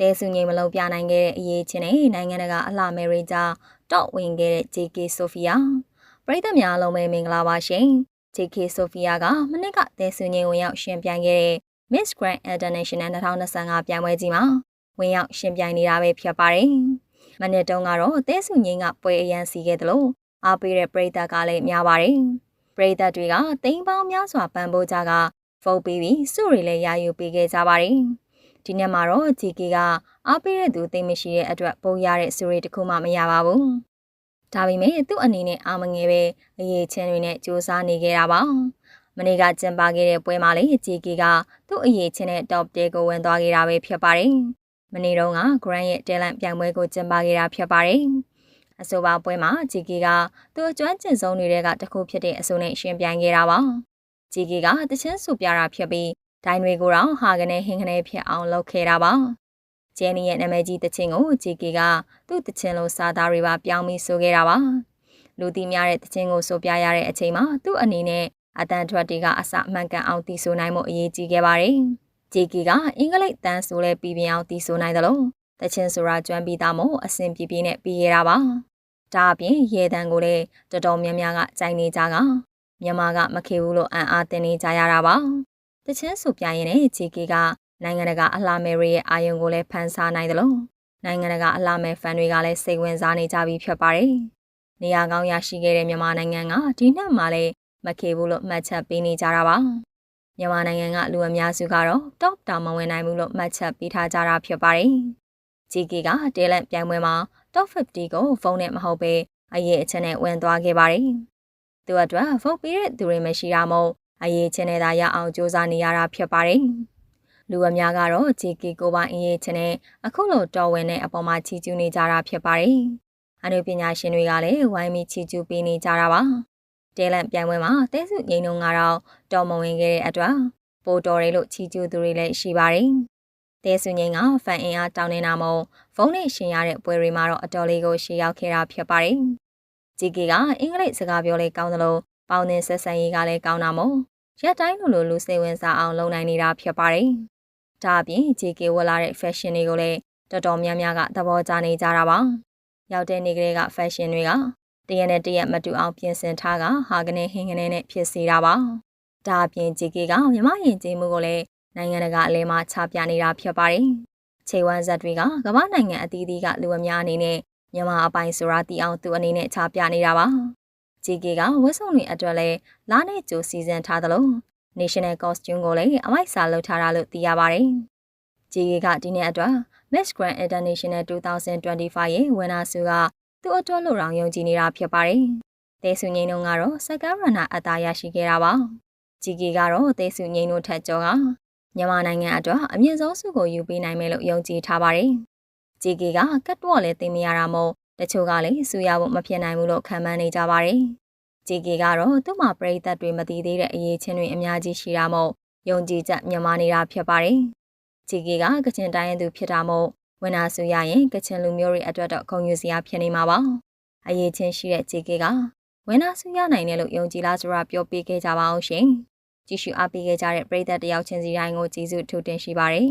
တဲစုငိမ်မလုံးပြနိုင်ခဲ့တဲ့အရေးချင်းနဲ့နိုင်ငံတကာအလှမယ်ရိကြားတော့ဝင်ခဲ့တဲ့ JK Sophia ပရိသတ်များအားလုံးပဲမင်္ဂလာပါရှင် JK Sophia ကမနစ်ကတဲစုငိမ်ဝင်ရောက်ရှင်ပြိုင်ခဲ့တဲ့ Miss Grand International 2025ပြိုင်ပွဲကြီးမှာဝင်ရောက်ရှင်ပြိုင်နေတာပဲဖြစ်ပါတယ်မနေ့တုန်းကတော့တဲစုငိမ်ကပွဲအရန်စီခဲ့တယ်လို့အားပေးတဲ့ပရိသတ်ကလည်းများပါတယ်ပရိသတ်တွေကတိမ်ပေါင်းများစွာပံ့ပိုးကြကဖုန်းပေးပြီးစုတွေလည်းရယူပေးခဲ့ကြပါတယ် ဒီနေ့မှာတော့ JK ကအားပေးတဲ့သူသိမရှိတဲ့အတွက်ပုံရတဲ့စုတွေတခုမှမရပါဘူးဒါပေမဲ့သူ့အနေနဲ့အာမငယ်ပဲအရေးချင်းတွေနဲ့စူးစမ်းနေခဲ့တာပါမနေ့ကကျင်းပခဲ့တဲ့ပွဲမှာလေ JK ကသူ့အရေးချင်းတဲ့ top 10ကိုဝင်သွားခဲ့တာပဲဖြစ်ပါတယ်မနေ့တုန်းက Grand ရဲ့ talent ပြိုင်ပွဲကိုကျင်းပခဲ့တာဖြစ်ပါတယ်အဆိုပါပွဲမှာ JK ကသူ့အကျွမ်းကျင်ဆုံးတွေကတစ်ခုဖြစ်တဲ့အဆိုနဲ့ရှင်ပြိုင်ခဲ့တာပါ။ JK ကတချင်းဆူပြတာဖြစ်ပြီး ဒိုင်တွေကိုတော့ဟာကနေဟင်းကနေဖြစ်အောင်လုပ်ခဲ့တာပါ။ဂျန်နီရဲ့နာမည်ကြီးတချင်းကို JK ကသူ့တချင်းလိုစာသားတွေပါပြောင်းပြီးဆိုခဲ့တာပါ။လူသိများတဲ့တချင်းကိုဆိုပြရတဲ့အချိန်မှာသူ့အနေနဲ့အတန်ထွက်တွေကအစမှန်ကန်အောင်တည်ဆိုနိုင်မှုအရေးကြီးခဲ့ပါတယ်။ JK ကအင်္ဂလိပ်တန်းဆိုလဲပြည်ပြင်းအောင်တည်ဆိုနိုင်တယ်လို့တချင်းဆိုတာကျွမ်းပြီးသားမို့အဆင်ပြေပြေနဲ့ပြီးရတာပါဒါအပြင်ရေတံကိုလည်းတော်တော်များများကကြိုင်နေကြကမြန်မာကမခေဘူးလို့အံ့အားတင်နေကြရတာပါ တချင်းဆိုပြရင်လည်းဂျီကီကနိုင်ငံတကာအလှမယ်ရဲ့အာယုံကိုလည်းဖန်ဆားနိုင်တယ်လို့နိုင်ငံတကာအလှမယ်ဖန်တွေကလည်းစိတ်ဝင်စားနေကြပြီဖြစ်ပါတယ်နေရာကောင်းရရှိခဲ့တဲ့မြန်မာနိုင်ငံကဒီနှစ်မှလည်းမခေဘူးလို့မှတ်ချက်ပေးနေကြတာပါမြန်မာနိုင်ငံကလူအများစုကတော့ top တောင်မဝင်နိုင်ဘူးလို့မှတ်ချက်ပေးထားကြတာဖြစ်ပါတယ်။ JK ကတဲလန့်ပြိုင်ပွဲမှာ top 50ကိုဖုန်းနဲ့မဟုတ်ပဲအရေးအချက်နဲ့ဝင်သွားခဲ့ပါတယ်။သူအတွက်ဖုန်းပေးတဲ့သူတွေမရှိတာမို့ အရေးချက်နဲ့သာရအောင်စူးစမ်းနေရတာဖြစ်ပါတယ်။လူအများကတော့ JK ကိုပိုင်အရေးချက်နဲ့အခုလိုတော်ဝင်တဲ့အပေါ်မှာချီးကျူးနေကြတာဖြစ်ပါတယ်။အနုပညာရှင်တွေကလည်းဝိုင်းပြီးချီးကျူးပေးနေကြတာပါ။တဲလန့်ပြိုင်ပွဲမှာတဲစုငိန်တို့ကတော့တော်မဝင်ခဲ့တဲ့အတွက်ပိုတော်တယ်လို့ချီးကျူးသူတွေလည်းရှိပါတယ်။တဲစုငိန်ကဖန်အင်အားတောင်းနေတာမို့ဖုန်းနဲ့ရှင်ရတဲ့ပွဲတွေမှာတော့အတော်လေးကိုရှေ့ရောက်ခဲ့တာဖြစ်ပါတယ်။ JK ကအင်္ဂလိပ်စကားပြောလေးကောင်းသလို ပေါင်းသင်းဆက်ဆံရေးကလည်းကောင်းတာမို့ရက်တိုင်းလိုလိုလူစိတ်ဝင်စားအောင်လုပ်နိုင်နေတာဖြစ်ပါတယ်။ဒါအပြင် JK ဝတ်လာတဲ့ fashion တွေကိုလည်းတော်တော်များများကသဘောကျနေကြတာပါ။ရောက်တဲ့နေ့ကလေးက fashion တွေကတရက်နဲ့တရက်မတူအောင်ပြင်ဆင်ထားကဟာကနေဟင်းကနေနဲ့ဖြစ်စေတာပါ။ဒါအပြင် JK ကမြမရင်ကျေးမှုကိုလည်းနိုင်ငံတကာအလဲမှာချပြနေတာဖြစ်ပါတယ်။ခြေဝမ်းဇက်တွေကကမ္ဘာနိုင်ငံအသီးသီးကလူအများအနေနဲ့မြန်မာအပိုင်းဆိုတာတီအောင်သူအနေနဲ့ချပြနေတာပါ။ JK ကဝတ်စုံတွေအတွက်လဲလားနဲ့ကြိုစီစဉ်ထားသလို National Costume ကိုလည်းအမိုက်စာလုပ်ထားတာလို့သိရပါတယ်။ JK ကဒီနေ့အတွက် Miss Grand International 2025ရဲ့ဝင်နာစုကသူ့အတွက်လို့တောင်ယုံကြည်နေတာဖြစ်ပါတယ်။တဲစုငိန်တို့ကတော့စကရနာအသာရရှိခဲ့တာပါ။ JK ကတော့တဲစုငိန်တို့ထက်ကျော်ကမြန်မာနိုင်ငံအတွက်အမြင့်ဆုံးဆုကိုယူပေးနိုင်မယ်လို့ယုံကြည်ထားပါတယ်။ JK ကကတ်တော့လည်းသိမရတာမို့ တချို့ကလည်းစူရဖို့မဖြစ်နိုင်ဘူးလို့ခံမှန်းနေကြပါတယ်။ JK ကတော့သူ့မှာပြိသက်တွေမတည်သေးတဲ့အရေးချင်းတွေအများကြီးရှိတာမို့ယုံကြည်ချက်မြန်မာနေတာဖြစ်ပါတယ်။ JK ကကချင်တိုင်းရင်းသူဖြစ်တာမို့ဝင်နာဆူရရင်ကချင်လူမျိုးတွေအတွက်တော့ခုံယူစရာဖြစ်နေမှာပါ။အရေးချင်းရှိတဲ့ JK ကဝင်နာဆူရနိုင်တယ်လို့ယုံကြည်လားဆိုတာပြောပြခဲ့ကြပါအောင်ရှင်။ကြည့်ရှုအားပေးခဲ့ကြတဲ့ပရိသတ်တယောက်ချင်းစီတိုင်းကိုကျေးဇူးထူးတင်ရှိပါတယ်